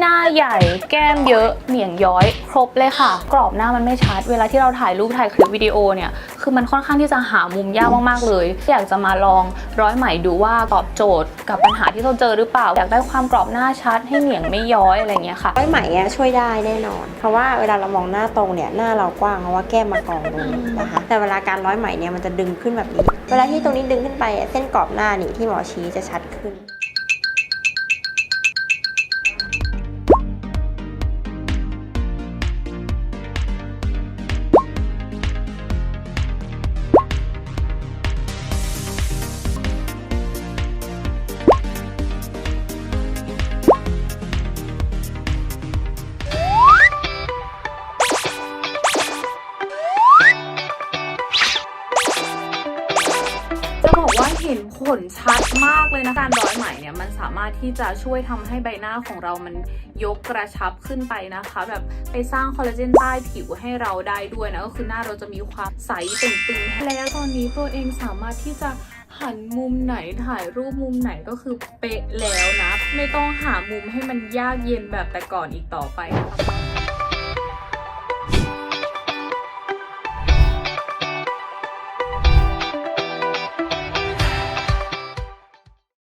หน้าใหญ่แก้มเยอะเหนียงย้อย ครบเลยค่ะ กรอบหน้ามันไม่ชัด เวลาที่เราถ่ายรูปถ่ายคลิปวิดีโอเนี่ยคือมันค่อนข้างที่จะหามุมยากมากๆเลย อยากจะมาลองร้อยไหมดูว่าตอบโจทย์ กับปัญหาที่เราเจอหรือเปล่า อยากได้ความกรอบหน้าชัดให้เหนียงไม่ย้อยอะไรเงี้ยค่ะร้อยไหมอะช่วยได้แน่นอน เพราะว่าเวลาเรามองหน้าตรงเนี่ยหน้าเรากว้างเพราะว่าแก้มมากองตรงนี้นะคะแต่เวลาการร้อยไหมเนี่ยมันจะดึงขึ้นแบบนี้ เวลาที่ตรงนี้ดึงขึ้นไปเส้นกรอบหน้านี่ที่หมอชี้จะชัดขึ้น ว่าเห็นผลชัดมากเลยนะการร้อยไหมเนี่ยมันสามารถที่จะช่วยทำให้ใบหน้าของเรามันยกกระชับขึ้นไปนะคะ แบบไปสร้างคอลลาเจนใต้ผิวให้เราได้ด้วยนะก็คือหน้าเราจะมีความใสตึงๆแล้วตอนนี้ตัวเองสามารถที่จะหันมุมไหนถ่ายรูปมุมไหนก็คือเป๊ะแล้วนะ ไม่ต้องหามุมให้มันยากเย็นแบบแต่ก่อนอีกต่อไปนะคะ